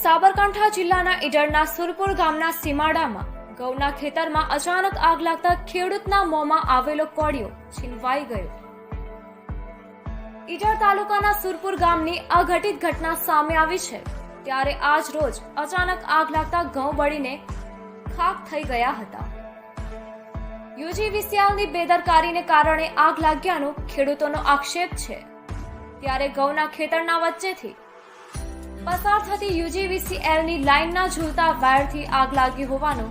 સાબરકાંઠા જિલ્લાના ઈડરના સુરપુર ગામના સીમાડામાં ઘઉંના ખેતરમાં અચાનક આગ લાગતા ખેડૂતના મોંમાં આવેલો કોળિયો છીનવાઈ ગયો. ઈડર તાલુકાના સુરપુર ગામની અઘટિત ઘટના સામે આવી છે. ત્યારે આજ રોજ અચાનક આગ લાગતા ઘઉં બળીને ખાક થઈ ગયા હતા. યુજીવીસીએલની બેદરકારીને કારણે આગ લાગ્યાનો ખેડૂતોનો આક્ષેપ છે. ત્યારે ઘઉંના ખેતરના વચ્ચેથી પસાર થતી યુજીવીસીએલની લાઇનના ઝૂલતા વાયરથી આગ લાગી હોવાનો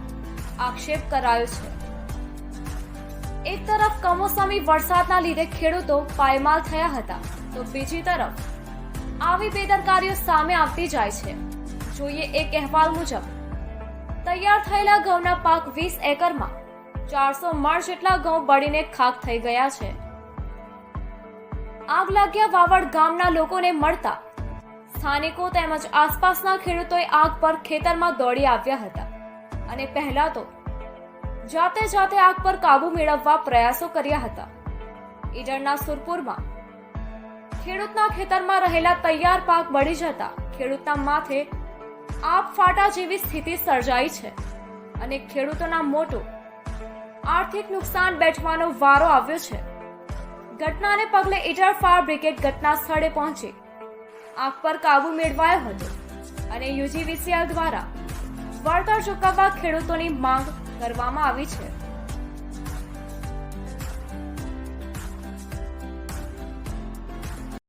આક્ષેપ કરાયો છે. એક તરફ કમોસમી વરસાદના લીધે ખેડૂતો પાયમાલ થયા હતા, તો બીજી તરફ આવી બેદરકારીઓ સામે આવતી જાય છે. જોઈએ એક અહેવાલ મુજબ, તૈયાર થયેલા ઘઉંના પાક વીસ એકરમાં ચારસો મણ જેટલા ઘઉં બળીને ખાક થઈ ગયા છે. આગ લાગ્યા વાવડ ગામના લોકોને મળતા સ્થાનિકો તેમજ આસપાસના ખેડૂતોએ આગ પર ખેતરમાં દોડી આવ્યા હતા. અને પહેલા તો જાતે જાતે આગ પર કાબુ મેળવવા પ્રયાસો કર્યા હતા. ઈડરના સુરપુરમાં ખેડૂતના ખેતરમાં રહેલા તૈયાર પાક બળી જતા ખેડૂતના માથે આપ ફાટા જેવી સ્થિતિ સર્જાઈ છે અને ખેડૂતોના મોટું આર્થિક નુકસાન બેઠવાનો વારો આવ્યો છે. ઘટનાને પગલે ઈટર ફાયર બ્રિગેડ ઘટના સ્થળે પહોંચી આગ પર કાબુ મેળવાયો હતો અને યુજીવીસીએલ દ્વારા વળતર ચૂકવવા ખેડૂતોની માંગ કરવામાં આવી છે.